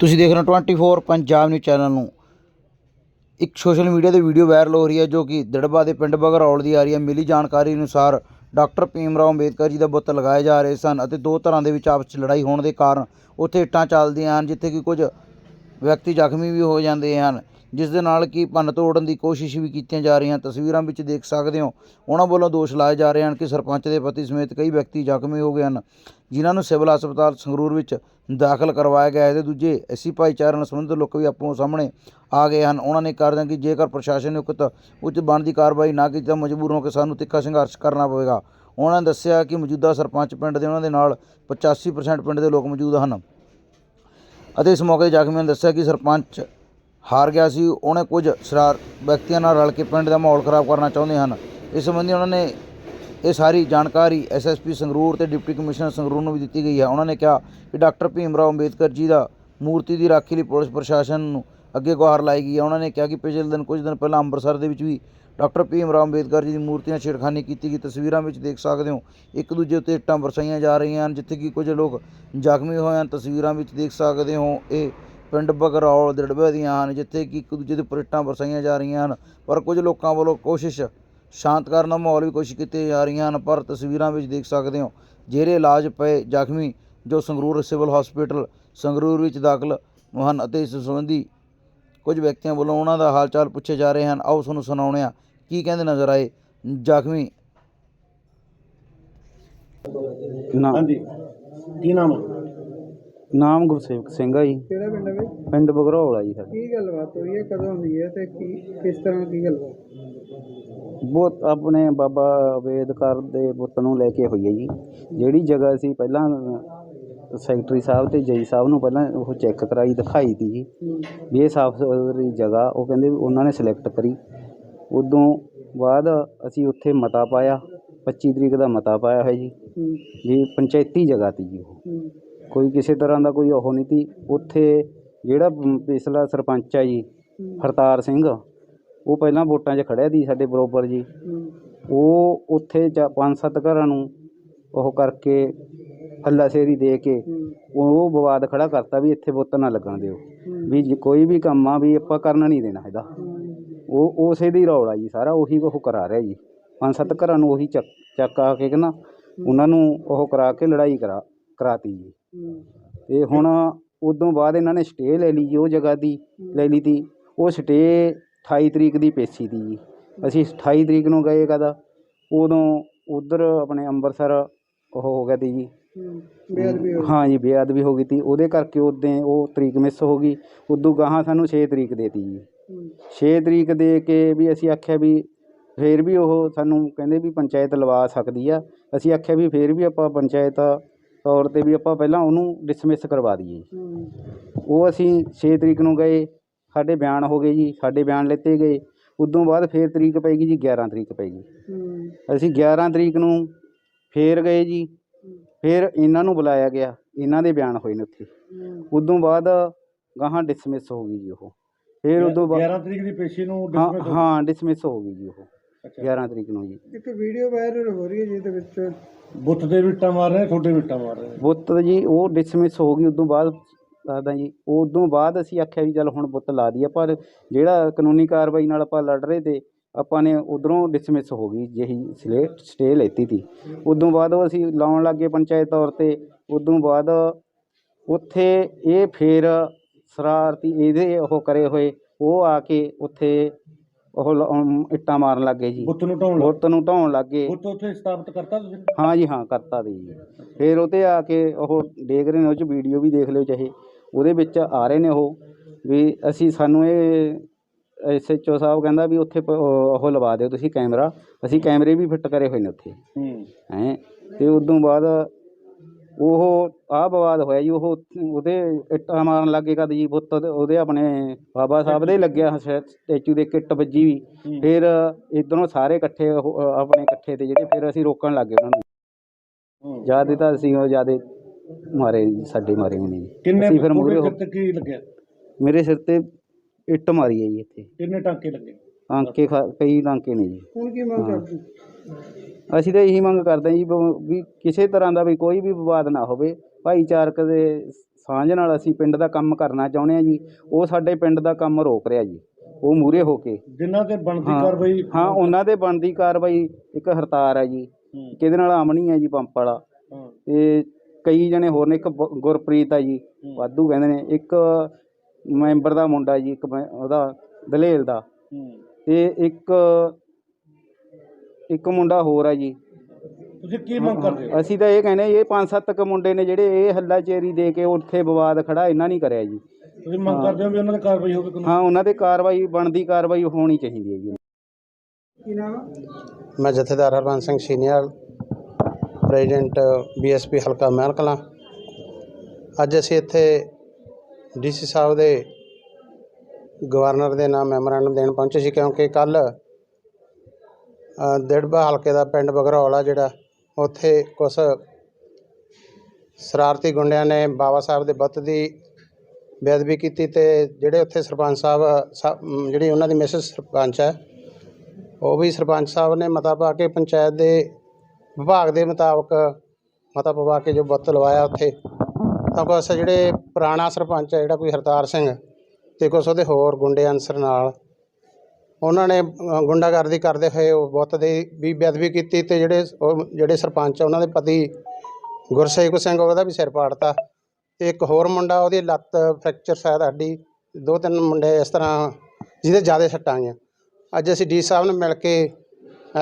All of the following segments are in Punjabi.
ਤੁਸੀਂ ਦੇਖ ਰਹੇ ਹੋ 24 ਪੰਜਾਬ ਨਿਊਜ਼ ਚੈਨਲ ਨੂੰ। ਇੱਕ ਸੋਸ਼ਲ ਮੀਡੀਆ ਤੇ ਵੀਡੀਓ ਵਾਇਰਲ ਹੋ ਰਹੀ ਹੈ ਜੋ ਕਿ ਦੜਬਾ ਦੇ ਪਿੰਡ ਬਗਰੌਲ ਦੀ ਆ ਰਹੀ ਹੈ। ਮਿਲੀ ਜਾਣਕਾਰੀ ਅਨੁਸਾਰ ਡਾਕਟਰ ਭੀਮ ਰਾਓ ਅੰਬੇਦਕਰ ਜੀ ਦਾ ਬੁੱਤ ਲਗਾਏ ਜਾ ਰਹੇ ਸਨ ਅਤੇ ਦੋ ਧਿਰਾਂ ਦੇ ਵਿੱਚ ਆਪਸ 'ਚ ਲੜਾਈ ਹੋਣ ਦੇ ਕਾਰਨ ਉੱਥੇ ਇੱਟਾਂ ਚੱਲਦੀਆਂ ਹਨ, ਜਿੱਥੇ ਕਿ ਕੁਝ ਵਿਅਕਤੀ ਜ਼ਖਮੀ ਵੀ ਹੋ ਜਾਂਦੇ ਹਨ। ਜਿਸ ਦੇ ਨਾਲ ਕਿ ਭੰਨ ਤੋੜਨ ਦੀ ਕੋਸ਼ਿਸ਼ ਵੀ ਕੀਤੀਆਂ ਜਾ ਰਹੀਆਂ ਤਸਵੀਰਾਂ ਵਿੱਚ ਦੇਖ ਸਕਦੇ ਹੋ। ਉਹਨਾਂ ਵੱਲੋਂ ਦੋਸ਼ ਲਾਏ ਜਾ ਰਹੇ ਹਨ ਕਿ ਸਰਪੰਚ ਦੇ ਪਤੀ ਸਮੇਤ ਕਈ ਵਿਅਕਤੀ ਜ਼ਖਮੀ ਹੋ ਗਏ ਹਨ, ਜਿਨ੍ਹਾਂ ਨੂੰ ਸਿਵਲ ਹਸਪਤਾਲ ਸੰਗਰੂਰ ਵਿੱਚ ਦਾਖਲ ਕਰਵਾਇਆ ਗਿਆ ਹੈ। ਤੇ ਦੂਜੇ ਐਸੀ ਭਾਈਚਾਰੇ ਨਾਲ ਸੰਬੰਧਿਤ ਲੋਕ ਵੀ ਆਪੋ ਸਾਹਮਣੇ ਆ ਗਏ ਹਨ। ਉਹਨਾਂ ਨੇ ਕਰਦਿਆਂ ਕਿ ਜੇਕਰ ਪ੍ਰਸ਼ਾਸਨ ਨੇ ਉਕਤ ਉੱਚ ਬਣਦੀ ਕਾਰਵਾਈ ਨਾ ਕੀਤੀ ਤਾਂ ਮਜਬੂਰ ਹੋ ਕੇ ਸਾਨੂੰ ਤਿੱਖਾ ਸੰਘਰਸ਼ ਕਰਨਾ ਪਵੇਗਾ। ਉਹਨਾਂ ਨੇ ਦੱਸਿਆ ਕਿ ਮੌਜੂਦਾ ਸਰਪੰਚ ਪਿੰਡ ਦੇ ਉਹਨਾਂ ਦੇ ਨਾਲ 85% ਪਿੰਡ ਦੇ ਲੋਕ ਮੌਜੂਦ ਹਨ। ਅਤੇ ਇਸ ਮੌਕੇ ਤੇ ਜ਼ਖਮੀਆਂ ਨੇ ਦੱਸਿਆ ਕਿ ਸਰਪੰਚ ਹਾਰ ਗਿਆ ਸੀ। ਉਹਨੇ ਕੁਝ ਸ਼ਰਾਰ ਵਿਅਕਤੀਆਂ ਨਾਲ ਰਲ ਕੇ ਪਿੰਡ ਦਾ ਮਾਹੌਲ ਖਰਾਬ ਕਰਨਾ ਚਾਹੁੰਦੇ ਹਨ। ਇਸ ਸੰਬੰਧੀ ਉਹਨਾਂ ਨੇ ਇਹ ਸਾਰੀ ਜਾਣਕਾਰੀ ਐਸਐਸਪੀ ਸੰਗਰੂਰ ਤੇ ਡਿਪਟੀ ਕਮਿਸ਼ਨਰ ਸੰਗਰੂਰ ਨੂੰ ਵੀ ਦਿੱਤੀ ਗਈ ਹੈ। ਉਹਨਾਂ ਨੇ ਕਿਹਾ ਕਿ ਡਾਕਟਰ ਭੀਮ ਰਾਓ ਅੰਬੇਦਕਰ ਜੀ ਦਾ ਮੂਰਤੀ ਦੀ ਰਾਖੀ ਲਈ ਪੁਲਿਸ ਪ੍ਰਸ਼ਾਸਨ ਨੂੰ ਅੱਗੇ ਗੁਹਾਰ ਲਾਈ ਗਈ ਹੈ। ਉਹਨਾਂ ਨੇ ਕਿਹਾ ਕਿ ਪਿਛਲੇ ਦਿਨ ਕੁਝ ਦਿਨ ਪਹਿਲਾਂ ਅੰਮ੍ਰਿਤਸਰ ਦੇ ਵਿੱਚ ਵੀ ਡਾਕਟਰ ਭੀਮ ਰਾਓ ਅੰਬੇਦਕਰ ਜੀ ਦੀ ਮੂਰਤੀ ਨਾਲ ਛੇੜਖਾਨੀ ਕੀਤੀ ਗਈ। ਤਸਵੀਰਾਂ ਵਿੱਚ ਦੇਖ ਸਕਦੇ ਹੋ, ਇੱਕ ਦੂਜੇ ਉੱਤੇ ਇੱਟਾਂ ਵਰਸਾਈਆਂ ਜਾ ਰਹੀਆਂ ਹਨ। ਜਿੱਥੇ ਕਿ ਕੁਝ ਲੋਕ ਜ਼ਖਮੀ ਹੋਏ ਹਨ। ਤਸਵੀਰਾਂ ਵਿੱਚ ਦੇਖ ਸਕਦੇ ਹੋ, ਇਹ ਪਿੰਡ ਬਗਰੌਲ ਦੜਬੇ ਦੀਆਂ ਹਨ ਜਿੱਥੇ ਕਿ ਇੱਕ ਦੂਜੇ ਦੇ ਉੱਪਰ ਇੱਟਾਂ ਵਰਸਾਈਆਂ ਜਾ ਰਹੀਆਂ ਹਨ। ਪਰ ਕੁਝ ਲੋਕਾਂ ਵੱਲੋਂ ਕੋਸ਼ਿਸ਼ ਸ਼ਾਂਤ ਕਰਨ ਦਾ ਮਾਹੌਲ ਵੀ ਕੋਸ਼ਿਸ਼ ਕੀਤੀਆਂ ਜਾ ਰਹੀਆਂ ਹਨ ਪਰ ਤਸਵੀਰਾਂ ਵਿੱਚ ਦੇਖ ਸਕਦੇ ਹੋ ਜਿਹੜੇ ਇਲਾਜ ਪਏ ਜ਼ਖਮੀ ਜੋ ਸੰਗਰੂਰ ਸਿਵਲ ਹਸਪੀਟਲ ਸੰਗਰੂਰ ਵਿੱਚ ਦਾਖਲ ਹਨ ਅਤੇ ਇਸ ਸੰਬੰਧੀ ਕੁਝ ਵਿਅਕਤੀਆਂ ਵੱਲੋਂ ਉਹਨਾਂ ਦਾ ਹਾਲ ਚਾਲ ਪੁੱਛੇ ਜਾ ਰਹੇ ਹਨ। ਆਓ ਤੁਹਾਨੂੰ ਸੁਣਾਉਂਦੇ ਹਾਂ ਕੀ ਕਹਿੰਦੇ ਨਜ਼ਰ ਆਏ ਜ਼ਖਮੀ? ਨਾ। ਹਾਂਜੀ। ਕੀ ਨਾਮ ਹੈ? ਨਾਮ ਗੁਰਸੇਵਕ ਸਿੰਘ ਆ ਜੀ। ਕਿਹੜਾ ਪਿੰਡ ਹੈ ਬਈ? ਪਿੰਡ ਬਗਰੌਲ ਆ ਜੀ ਸਾਡਾ। ਕੀ ਗੱਲਬਾਤ ਹੋਈ ਹੈ? ਕਦੋਂ ਹੋਈ ਹੈ ਤੇ ਕੀ ਕਿਸ ਤਰ੍ਹਾਂ ਕੀ ਗੱਲਬਾਤ? ਬਹੁਤ ਆਪਣੇ ਬਾਬਾ ਅੰਬੇਦਕਰ ਦੇ ਪੁੱਤ ਨੂੰ ਲੈ ਕੇ ਹੋਈ ਹੈ ਜੀ। ਜਿਹੜੀ ਜਗ੍ਹਾ ਸੀ ਪਹਿਲਾਂ ਸੈਕਟਰੀ ਸਾਹਿਬ ਤੇ ਜਈ ਸਾਹਿਬ ਨੂੰ ਪਹਿਲਾਂ ਉਹ ਚੈੱਕ ਕਰਾਈ ਦਿਖਾਈ ਤੀ ਜੀ। ਵੀ ਇਹ ਸਾਫ਼ ਸੁਥਰੀ ਜਗ੍ਹਾ ਉਹ ਕਹਿੰਦੇ ਵੀ ਉਹਨਾਂ ਨੇ ਸਿਲੈਕਟ ਕਰੀ। ਉਦੋਂ ਬਾਅਦ ਅਸੀਂ ਉੱਥੇ ਮਤਾ ਪਾਇਆ 25 ਤਰੀਕ ਦਾ ਮਤਾ ਪਾਇਆ ਹੈ ਜੀ। ਵੀ ਪੰਚਾਇਤੀ ਜਗ੍ਹਾ ਤੀ ਜੀ ਉਹ। ਕੋਈ ਕਿਸੇ ਤਰ੍ਹਾਂ ਦਾ ਕੋਈ ਉਹ ਨਹੀਂ ਤੀ ਉੱਥੇ ਜਿਹੜਾ ਪਿਛਲਾ ਸਰਪੰਚ ਆ ਜੀ ਹਰਤਾਰ ਸਿੰਘ ਉਹ ਪਹਿਲਾਂ ਵੋਟਾਂ 'ਚ ਖੜਿਆ ਦੀ ਸਾਡੇ ਬਰੋਬਰ ਜੀ। ਉਹ ਉੱਥੇ ਪੰਜ ਸੱਤ ਘਰਾਂ ਨੂੰ ਉਹ ਕਰਕੇ ਹੱਲਾਸ਼ੇਰੀ ਦੇ ਕੇ ਉਹ ਵਿਵਾਦ ਖੜਾ ਕਰਤਾ ਵੀ ਇੱਥੇ ਵੋਟ ਨਾ ਲੱਗਣ ਦਿਓ। ਵੀ ਜੇ ਕੋਈ ਵੀ ਕੰਮ ਆ ਵੀ ਆਪਾਂ ਕਰਨਾ ਨਹੀਂ ਦੇਣਾ ਇਹਦਾ। ਉਹ ਉਸੇ ਦੀ ਰੌਲਾ ਜੀ ਸਾਰਾ ਉਹੀ ਉਹ ਕਰਾ ਰਿਹਾ ਜੀ। ਪੰਜ ਸੱਤ ਘਰਾਂ ਨੂੰ ਉਹੀ ਚੱਕ ਚੱਕ ਆ ਕੇ ਕਿ ਨਾ ਉਹਨਾਂ ਨੂੰ ਉਹ ਕਰਾ ਕੇ ਲੜਾਈ ਕਰਾ ਕਰਾਤੀ ਜੀ। ਤੇ ਹੁਣ ਉਦੋਂ ਬਾਅਦ ਇਹਨਾਂ ਨੇ ਸਟੇ ਲੈ ਲਈ ਜੀ ਉਹ ਜਗ੍ਹਾ ਦੀ ਲੈ ਲਈ ਤੀ। ਉਹ ਸਟੇ 28 ਤਰੀਕ ਦੀ ਪੇਸ਼ੀ ਤੀ ਜੀ। ਅਸੀਂ 28 ਤਰੀਕ ਨੂੰ ਗਏ ਕਦਾ ਉਦੋਂ ਉਧਰ ਆਪਣੇ ਅੰਮ੍ਰਿਤਸਰ ਉਹ ਹੋ ਗਿਆ ਤੀ ਜੀ। ਹੂੰ ਬੇਅਦਬੀ ਹਾਂ ਜੀ ਬੇਅਦਬੀ ਹੋ ਗਈ ਤੀ। ਉਹਦੇ ਕਰਕੇ ਉਦੋਂ ਉਹ ਤਰੀਕ ਮਿਸ ਹੋ ਗਈ। ਉਦੋਂ ਗਾਹਾਂ ਸਾਨੂੰ 6 ਤਰੀਕ ਦੇਤੀ ਜੀ। ਹੂੰ। 6 ਤਰੀਕ ਦੇ ਕੇ ਵੀ ਅਸੀਂ ਆਖਿਆ ਵੀ ਫੇਰ ਵੀ ਉਹ ਸਾਨੂੰ ਕਹਿੰਦੇ ਵੀ ਪੰਚਾਇਤ ਲਵਾ ਸਕਦੀ ਆ। ਅਸੀਂ ਆਖਿਆ ਵੀ ਫੇਰ ਵੀ ਆਪਾਂ ਪੰਚਾਇਤ ਤੌਰ ਤੇ ਵੀ ਆਪਾਂ ਪਹਿਲਾਂ ਉਹਨੂੰ ਡਿਸਮਿਸ ਕਰਵਾ ਦਈਏ। ਉਹ ਅਸੀਂ 6 ਤਰੀਕ ਨੂੰ ਗਏ ਸਾਡੇ ਬਿਆਨ ਹੋ ਗਏ ਜੀ ਸਾਡੇ ਬਿਆਨ ਲਿੱਤੇ ਗਏ। ਉਦੋਂ ਬਾਅਦ ਫੇਰ ਤਰੀਕ ਪੈ ਗਈ ਜੀ 11 ਤਰੀਕ ਪੈ ਗਈ। ਹੂੰ। ਅਸੀਂ 11 ਤਰੀਕ ਨੂੰ ਫੇਰ ਗਏ ਜੀ। ਫੇਰ ਇਹਨਾਂ ਨੂੰ ਬੁਲਾਇਆ ਗਿਆ ਇਹਨਾਂ ਦੇ ਬਿਆਨ ਹੋਏ ਨੇ ਉੱਥੇ। ਉਦੋਂ ਬਾਅਦ ਗਾਹਾਂ ਡਿਸਮਿਸ ਹੋ ਗਈ ਜੀ ਉਹ। ਫੇਰ ਉਦੋਂ ਬਾਅਦ 11 ਤਰੀਕ ਦੀ ਪੇਸ਼ੀ ਨੂੰ ਹਾਂ ਡਿਸਮਿਸ ਹੋ ਗਈ ਜੀ ਉਹ। 11 ਤਰੀਕ ਨੂੰ ਜੀ। ਇੱਕ ਵੀਡੀਓ ਵਾਇਰਲ ਹੋ ਰਹੀ ਹੈ ਜਿਹਦੇ ਵਿੱਚ ਬੁੱਤ ਦੇ ਵਿਟਾ ਮਾਰ ਰਹੇ ਛੋਟੇ ਵਿਟਾ ਮਾਰ ਰਹੇ। ਬੁੱਤ ਜੀ ਉਹ ਡਿਸਮਿਸ ਹੋ ਗਈ ਉਦੋਂ ਬਾਅਦ ਦੱਸਦਾ ਜੀ। ਉਦੋਂ ਬਾਅਦ ਅਸੀਂ ਆਖਿਆ ਵੀ ਚੱਲ ਹੁਣ ਬੁੱਤ ਲਾ ਦਈਏ ਪਰ ਜਿਹੜਾ ਕਾਨੂੰਨੀ ਕਾਰਵਾਈ ਨਾਲ ਆਪਾਂ ਲੜ ਰਹੇ ਤੇ ਆਪਾਂ ਨੇ ਉਧਰੋਂ ਡਿਸਮਿਸ ਹੋ ਗਈ ਜਿਹੀ ਸਲੇ ਸਟੇ ਲੈਤੀ ਤੀ। ਉਦੋਂ ਬਾਅਦ ਉਹ ਅਸੀਂ ਲਾਉਣ ਲੱਗੇ ਪੰਚਾਇਤ ਤੌਰ ਤੇ। ਉਦੋਂ ਬਾਅਦ ਉੱਥੇ ਇਹ ਫੇਰ ਸ਼ਰਾਰਤੀ ਇਹਦੇ ਉਹ ਕਰੇ ਹੋਏ ਉਹ ਆ ਕੇ ਉੱਥੇ ਉਹ ਲ- ਅਮ ਇੱਟਾਂ ਮਾਰਨ ਲੱਗੇ ਜੀ। ਬੁੱਤ ਨੂੰ ਢਾਉਣ ਲੱਗ ਬੁੱਤ ਨੂੰ ਢਾਉਣ ਲੱਗੇ ਬੁੱਤ ਉੱਥੇ ਸਥਾਪਿਤ ਕਰਤਾ ਤੁਸੀਂ? ਹਾਂ ਜੀ ਹਾਂ ਕਰਤਾ ਦੀ ਜੀ। ਫਿਰ ਉਹ 'ਤੇ ਆ ਕੇ ਉਹ ਦੇਖ ਰਹੇ ਨੇ ਉਹ 'ਚ ਵੀਡੀਓ ਵੀ ਦੇਖ ਲਿਓ ਚਾਹੇ। ਉਹਦੇ ਵਿੱਚ ਆ ਰਹੇ ਨੇ ਉਹ ਵੀ ਅਸੀਂ ਸਾਨੂੰ ਇਹ ਐਸਐਚਓ ਸਾਹਿਬ ਕਹਿੰਦਾ ਵੀ ਉੱਥੇ ਪ- ਉਹ ਉਹ ਲਵਾ ਦਿਓ ਤੁਸੀਂ ਕੈਮਰਾ। ਅਸੀਂ ਕੈਮਰੇ ਵੀ ਫਿੱਟ ਕਰੇ ਹੋਏ ਨੇ ਉੱਥੇ। ਹੂੰ। ਹੈਂ ਤੇ ਉਦੋਂ ਬਾਅਦ ਉਹ ਆਹ ਵਿਵਾਦ ਹੋਇਆ ਜੀ ਉਹ ਉਹਦੇ ਇੱਟਾਂ ਮਾਰਨ ਲੱਗੇ ਕਦ ਜੀ ਬੁੱਤ ਉਹਦੇ- ਆਪਣੇ ਬਾਬਾ ਸਾਹਿਬ ਦੇ ਲੱਗਿਆ ਸਟੈਚੂ ਦੇ ਕਿੱਟ ਵੱਜੀ ਵੀ ਫਿਰ ਇਧਰੋਂ ਸਾਰੇ ਇਕੱਠੇ ਉਹ, ਆਪਣੇ ਇਕੱਠੇ ਤੇ ਜਿਹੜੇ ਫਿਰ ਅਸੀਂ ਰੋਕਣ ਲੱਗੇ ਉਹਨਾਂ ਨੂੰ। ਜਿਆਦੇ ਤਾਂ ਅਸੀਂ ਉਹ ਜਿਆਦੇ ਮਾਰੇ ਜੀ, ਸਾਡੇ ਮਾਰੇ ਜੀ। ਕਿੰਨੇ ਅਸੀਂ ਫਿਰ ਮੂਹਰੇ ਹੋ- ਸਿਰ ਤੇ ਕੀ ਲੱਗਿਆ? ਮੇਰੇ ਸਿਰ ਤੇ ਇੱਟ ਮਾਰੀ ਹੈ ਜੀ ਇੱਥੇ। ਕਿੰਨੇ ਟਾਂਕੇ ਲੱਗੇ? ਖਾ- ਕਈ ਟਾਂਕੇ ਨੇ ਜੀ। ਹੁਣ ਕੀ ਮੰਗ ਕਰਦੇ? ਅਸੀਂ ਤਾਂ ਇਹੀ ਮੰਗ ਕਰਦੇ ਹਾਂ ਜੀ ਬ- ਵੀ ਕਿਸੇ ਤਰ੍ਹਾਂ ਦਾ ਵੀ ਕੋਈ ਵੀ ਵਿਵਾਦ ਨਾ ਹੋਵੇ। ਭਾਈਚਾਰਕ ਦੇ ਸਾਂਝ ਨਾਲ ਅਸੀਂ ਪਿੰਡ ਦਾ ਕੰਮ ਕਰਨਾ ਚਾਹੁੰਦੇ ਆ ਜੀ। ਉਹ ਸਾਡੇ ਪਿੰਡ ਦਾ ਕੰਮ ਰੋਕ ਰਿਹਾ ਜੀ। ਉਹ ਮੂਰੇ ਹੋ ਕੇ। ਜਿਨ੍ਹਾਂ ਤੇ ਬਣਦੀ ਹਾਂ। ਕਾਰਵਾਈ ਹਾਂ ਉਹਨਾਂ ਦੇ ਬਣਦੀ ਕਾਰਵਾਈ ਇੱਕ ਹਰਤਾਰ ਹੈ ਜੀ। ਹੂੰ, ਕਿਹਦੇ ਨਾਲ ਆਮਣੀ ਹੈ ਜੀ ਪੰਪ ਵਾਲਾ। ਹਾਂ, ਤੇ ਕਈ ਜਣੇ ਹੋਰ ਨੇ ਇੱਕ ਬ- ਗੁਰਪ੍ਰੀਤ ਆ ਜੀ ਵਾਧੂ ਕਹਿੰਦੇ ਨੇ। ਇੱਕ ਮੈਂਬਰ ਦਾ ਮੁੰਡਾ ਜੀ ਇੱਕ ਮੈਂ- ਉਹਦਾ ਦਲੇਲ ਦਾ। ਹੂੰ। ਤੇ ਇੱਕ ਇੱਕ ਮੁੰਡਾ ਹੋਰ ਆ ਜੀ। ਤੁਸੀਂ ਕੀ ਮੰਗ ਕਰਦੇ ਹੋ? ਅਸੀਂ ਤਾਂ ਇਹ ਕਹਿੰਦੇ ਇਹ ਪੰਜ ਸੱਤ ਕ ਮੁੰਡੇ ਨੇ ਜਿਹੜੇ ਇਹ ਹੱਲਾ ਚੇਰੀ ਦੇ ਕੇ ਉੱਥੇ ਵਿਵਾਦ ਖੜਾ ਇਹਨਾਂ ਨਹੀਂ ਕਰਿਆ ਜੀ। ਤੁਸੀਂ ਮੰਗ ਕਰਦੇ ਹੋ ਵੀ ਉਹਨਾਂ ਤੇ ਕਾਰਵਾਈ ਹੋਵੇ ਕਾਨੂੰਨੀ? ਹਾਂ ਉਹਨਾਂ ਤੇ ਕਾਰਵਾਈ ਬਣਦੀ ਕਾਰਵਾਈ ਹੋਣੀ ਚਾਹੀਦੀ ਹੈ ਜੀ। ਕੀ ਨਾਮ? ਮੈਂ ਜਥੇਦਾਰ Harbans Singh senior president BSP ਹਲਕਾ ਮਹਿਲ ਕਲਾਂ। ਅੱਜ ਅਸੀਂ ਇੱਥੇ ਡੀਸੀ ਸਾਹਿਬ ਦੇ ਗਵਰਨਰ ਦੇ ਨਾਮ ਮੈਮੋਰੈਂਡਮ ਦੇਣ ਪਹੁੰਚੇ ਸੀ ਕਿਉਂਕਿ ਕੱਲ ਦਿੜਬਾ ਹਲਕੇ ਦਾ ਪਿੰਡ ਬਗਰੌਲ ਆ ਜਿਹੜਾ, ਉੱਥੇ ਕੁਝ ਸ਼ਰਾਰਤੀ ਗੁੰਡਿਆਂ ਨੇ ਬਾਬਾ ਸਾਹਿਬ ਦੇ ਬੁੱਤ ਦੀ ਬੇਅਦਬੀ ਕੀਤੀ ਤੇ ਜਿਹੜੇ ਉੱਥੇ ਸਰਪੰਚ ਸਾਹਿਬ, ਸਾ- ਜਿਹੜੀ ਉਹਨਾਂ ਦੀ ਮਿਸਿਸ ਸਰਪੰਚ ਹੈ, ਉਹ ਵੀ ਸਰਪੰਚ ਸਾਹਿਬ ਨੇ ਮਤਾ ਪਾ ਕੇ ਪੰਚਾਇਤ ਦੇ ਵਿਭਾਗ ਦੇ ਮੁਤਾਬਕ ਮਤਾ ਪਵਾ ਕੇ ਜੋ ਬੁੱਤ ਲਵਾਇਆ ਉੱਥੇ। ਤਾਂ ਕੁਛ ਜਿਹੜੇ ਪੁਰਾਣਾ ਸਰਪੰਚ ਹੈ, ਜਿਹੜਾ ਕੋਈ ਹਰਤਾਰ ਸਿੰਘ ਤੇ ਕੁਛ ਉਹਦੇ ਹੋਰ ਗੁੰਡੇ ਅਨਸਰ ਨਾਲ ਉਹਨਾਂ ਨੇ ਗੁੰਡਾਗਰਦੀ ਕਰਦੇ ਹੋਏ ਉਹ ਬਹੁਤ ਦੀ ਵੀ ਬੇਅਦਬੀ ਕੀਤੀ ਤੇ ਜਿਹੜੇ ਉਹ, ਜਿਹੜੇ ਸਰਪੰਚ ਆ, ਉਹਨਾਂ ਦੇ ਪਤੀ ਗੁਰਸੇਵਕ ਸਿੰਘ ਉਹਦਾ ਵੀ ਸਿਰ ਪਾੜਤਾ। ਤੇ ਇੱਕ ਹੋਰ ਮੁੰਡਾ ਉਹਦੀ ਲੱਤ ਫ੍ਰੈਕਚਰ ਸ਼ਾਇਦ ਹੱਡੀ ਦੋ ਤਿੰਨ ਮੁੰਡੇ ਇਸ ਤਰ੍ਹਾਂ ਜਿਹਦੇ ਜ਼ਿਆਦਾ ਸੱਟਾਂ ਆਈਆਂ। ਅੱਜ ਅਸੀਂ ਡੀ ਸਾਹਿਬ ਨੂੰ ਮਿਲ ਕੇ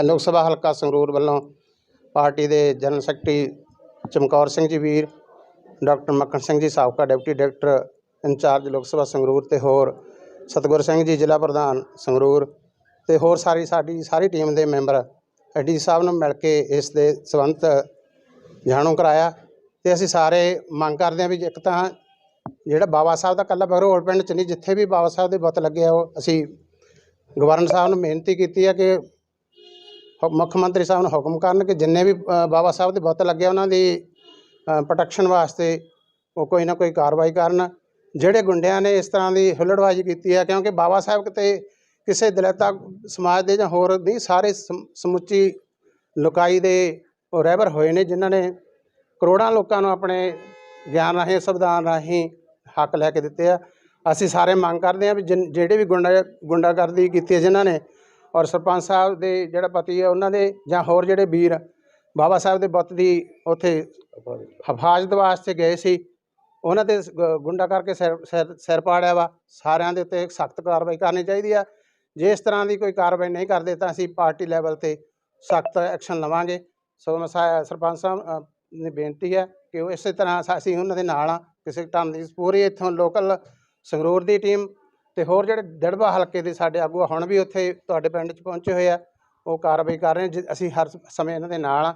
ਲੋਕ ਸਭਾ ਹਲਕਾ ਸੰਗਰੂਰ ਵੱਲੋਂ ਪਾਰਟੀ ਦੇ ਜਨਰਲ ਸੈਕਟਰੀ ਚਮਕੌਰ ਸਿੰਘ ਜੀ ਵੀਰ, ਡਾਕਟਰ ਮੱਖਣ ਸਿੰਘ ਜੀ, ਸਾਬਕਾ ਡਿਪਟੀ ਡਾਇਰੈਕਟਰ ਇੰਚਾਰਜ ਲੋਕ ਸਭਾ ਸੰਗਰੂਰ ਤੇ ਹੋਰ ਸਤਗੁਰ ਸਿੰਘ ਜੀ ਜ਼ਿਲ੍ਹਾ ਪ੍ਰਧਾਨ ਸੰਗਰੂਰ ਤੇ ਹੋਰ ਸਾਰੀ ਸਾਡੀ, ਸਾਰੀ ਟੀਮ ਦੇ ਮੈਂਬਰ ਡੀ ਸਾਹਿਬ ਨੂੰ ਮਿਲ ਕੇ ਇਸ ਦੇ ਸੰਬੰਧ ਜਾਣੂ ਕਰਾਇਆ ਤੇ ਅਸੀਂ ਸਾਰੇ ਮੰਗ ਕਰਦੇ ਹਾਂ ਵੀ ਇੱਕ ਤਾਂ ਜਿਹੜਾ ਬਾਬਾ ਸਾਹਿਬ ਦਾ ਕੱਲਾ ਬਗਰੋੜ ਪਿੰਡ ਚ ਨਹੀਂ, ਜਿੱਥੇ ਵੀ ਬਾਬਾ ਸਾਹਿਬ ਦੇ ਬੁੱਤ ਲੱਗੇ ਆ, ਉਹ ਅਸੀਂ ਗਵਰਨਰ ਸਾਹਿਬ ਨੂੰ ਮਿਹਨਤੀ ਕੀਤੀ ਹੈ ਕਿ ਮੁੱਖ ਮੰਤਰੀ ਸਾਹਿਬ ਨੂੰ ਹੁਕਮ ਕਰਨ ਕਿ ਜਿੰਨੇ ਵੀ ਬਾਬਾ ਸਾਹਿਬ ਦੇ ਬੁੱਤ ਲੱਗੇ ਉਹਨਾਂ ਦੀ ਪ੍ਰੋਟੈਕਸ਼ਨ ਵਾਸਤੇ ਉਹ ਕੋਈ ਨਾ ਕੋਈ ਕਾਰਵਾਈ ਕਰਨ। ਜਿਹੜੇ ਗੁੰਡਿਆਂ ਨੇ ਇਸ ਤਰ੍ਹਾਂ ਦੀ ਹੁੱਲੜਬਾਜ਼ੀ ਕੀਤੀ ਹੈ ਕਿਉਂਕਿ ਬਾਬਾ ਸਾਹਿਬ ਕਿਤੇ ਕਿਸੇ ਦਲਿਤਾ ਸਮਾਜ ਦੇ ਜਾਂ ਹੋਰ ਨਹੀਂ ਸਾਰੇ ਸਮ- ਸਮੁੱਚੀ ਲੋਕਾਈ ਦੇ ਉਹ ਰਹਿਬਰ ਹੋਏ ਨੇ ਜਿਨ੍ਹਾਂ ਨੇ ਕਰੋੜਾਂ ਲੋਕਾਂ ਨੂੰ ਆਪਣੇ ਗਿਆਨ ਰਾਹੀਂ ਸੰਵਿਧਾਨ ਰਾਹੀਂ ਹੱਕ ਲੈ ਕੇ ਦਿੱਤੇ ਆ। ਅਸੀਂ ਸਾਰੇ ਮੰਗ ਕਰਦੇ ਹਾਂ ਵੀ ਜਿਹੜੇ ਵੀ ਗੁੰਡਾ ਗੁੰਡਾਗਰਦੀ ਕੀਤੀ ਹੈ ਜਿਨ੍ਹਾਂ ਨੇ ਔਰ ਸਰਪੰਚ ਸਾਹਿਬ ਦੇ ਜਿਹੜਾ ਪਤੀ ਹੈ ਉਹਨਾਂ ਦੇ ਜਾਂ ਹੋਰ ਜਿਹੜੇ ਵੀਰ ਬਾਬਾ ਸਾਹਿਬ ਦੇ ਬੁੱਤ ਦੀ ਉੱਥੇ ਹਿਫਾਜ਼ਤ ਵਾਸਤੇ ਗਏ ਸੀ। ਉਹਨਾਂ ਤੇ ਗ- ਗੁੰਡਾ ਕਰਕੇ ਸਿਰ ਸਿਰ ਸਿਰ ਪਾੜਿਆ ਵਾ। ਸਾਰਿਆਂ ਦੇ ਉੱਤੇ ਸਖਤ ਕਾਰਵਾਈ ਕਰਨੀ ਚਾਹੀਦੀ ਆ। ਜੇ ਇਸ ਤਰ੍ਹਾਂ ਦੀ ਕੋਈ ਕਾਰਵਾਈ ਨਹੀਂ ਕਰਦੇ ਤਾਂ ਅਸੀਂ ਪਾਰਟੀ ਲੈਵਲ ਤੇ ਸਖਤ ਐਕਸ਼ਨ ਲਵਾਂਗੇ। ਸੋ ਮੈਂ ਸਾ- ਸਰਪੰਚ ਸਾਹਿਬ ਅ, ਨੇ ਬੇਨਤੀ ਹੈ ਕਿ ਉਹ ਇਸੇ ਤਰ੍ਹਾਂ ਸਾ- ਅਸੀਂ ਉਹਨਾਂ ਦੇ ਨਾਲ ਆ ਕਿਸੇ ਢੰਗ ਦੀ ਪੂਰੀ ਇੱਥੋਂ ਲੋਕਲ ਸੰਗਰੂਰ ਦੀ ਟੀਮ ਤੇ ਹੋਰ ਜਿਹੜੇ ਦੜਬਾ ਹਲਕੇ ਦੇ ਸਾਡੇ ਆਗੂ ਆ, ਹੁਣ ਵੀ ਉੱਥੇ ਤੁਹਾਡੇ ਪਿੰਡ 'ਚ ਪਹੁੰਚੇ ਹੋਏ ਆ ਉਹ ਕਾਰਵਾਈ ਕਰ ਰਹੇ ਨੇ। ਜਿ- ਅਸੀਂ ਹਰ ਸ- ਸਮੇਂ ਇਹਨਾਂ ਦੇ ਨਾਲ ਆ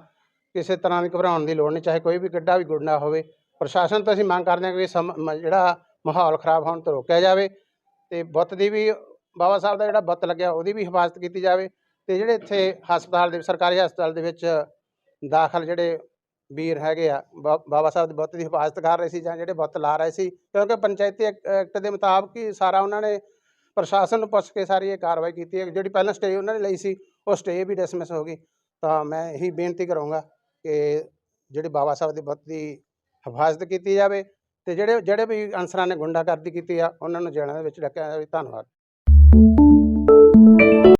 ਕਿਸੇ ਤਰ੍ਹਾਂ ਦੀ ਘਬਰਾਉਣ ਦੀ ਲੋੜ ਨਹੀਂ ਚਾਹੇ ਕੋਈ ਵੀ ਗੱਡਾ ਵੀ ਗੁੰਡਾ ਹੋਵੇ। ਪ੍ਰਸ਼ਾਸਨ ਤੋਂ ਅਸੀਂ ਮੰਗ ਕਰਦੇ ਹਾਂ ਕਿ ਇਹ ਸਮ- ਮ- ਜਿਹੜਾ ਮਾਹੌਲ ਖਰਾਬ ਹੋਣ ਤੋਂ ਰੋਕਿਆ ਜਾਵੇ ਤੇ ਬੁੱਤ ਦੀ ਵੀ, ਬਾਬਾ ਸਾਹਿਬ ਦਾ ਜਿਹੜਾ ਬੁੱਤ ਲੱਗਿਆ ਉਹਦੀ ਵੀ ਹਿਫਾਜ਼ਤ ਕੀਤੀ ਜਾਵੇ ਤੇ ਜਿਹੜੇ ਇੱਥੇ ਹਸਪਤਾਲ ਦੇ, ਸਰਕਾਰੀ ਹਸਪਤਾਲ ਦੇ ਵਿੱਚ ਦਾਖਲ ਜਿਹੜੇ ਵੀਰ ਹੈਗੇ ਆ, ਬਾ- ਬਾਬਾ ਸਾਹਿਬ ਦੇ ਬੁੱਤ ਦੀ ਹਿਫਾਜ਼ਤ ਕਰ ਰਹੇ ਸੀ ਜਾਂ ਜਿਹੜੇ ਬੁੱਤ ਲਾ ਰਹੇ ਸੀ, ਕਿਉਂਕਿ ਪੰਚਾਇਤੀ ਐਕ- ਐਕਟ ਦੇ ਮੁਤਾਬਕ ਹੀ ਸਾਰਾ ਉਹਨਾਂ ਨੇ ਪ੍ਰਸ਼ਾਸਨ ਨੂੰ ਪੁੱਛ ਕੇ ਸਾਰੀ ਇਹ ਕਾਰਵਾਈ ਕੀਤੀ ਹੈ। ਜਿਹੜੀ ਪਹਿਲਾਂ ਸਟੇ ਉਹਨਾਂ ਨੇ ਲਈ ਸੀ, ਉਹ ਸਟੇ ਵੀ ਡਿਸਮਿਸ ਹੋ ਗਈ। ਤਾਂ ਮੈਂ ਇਹੀ ਬੇਨਤੀ ਕਰੂੰਗਾ ਕਿ ਜਿਹੜੇ ਬਾਬਾ ਸਾਹਿਬ ਦੇ ਬੁੱਤ ਦੀ ਹਿਫਾਜ਼ਤ ਕੀਤੀ ਜਾਵੇ ਤੇ ਜਿਹੜੇ ਜਿਹੜੇ ਵੀ ਅਨਸਰਾਂ ਨੇ ਗੁੰਡਾਗਰਦੀ ਕੀਤੀ ਆ, ਉਹਨਾਂ ਨੂੰ ਜੇਲ੍ਹਾਂ ਦੇ ਵਿੱਚ ਰੱਖਿਆ ਜਾਵੇ ਧੰਨਵਾਦ।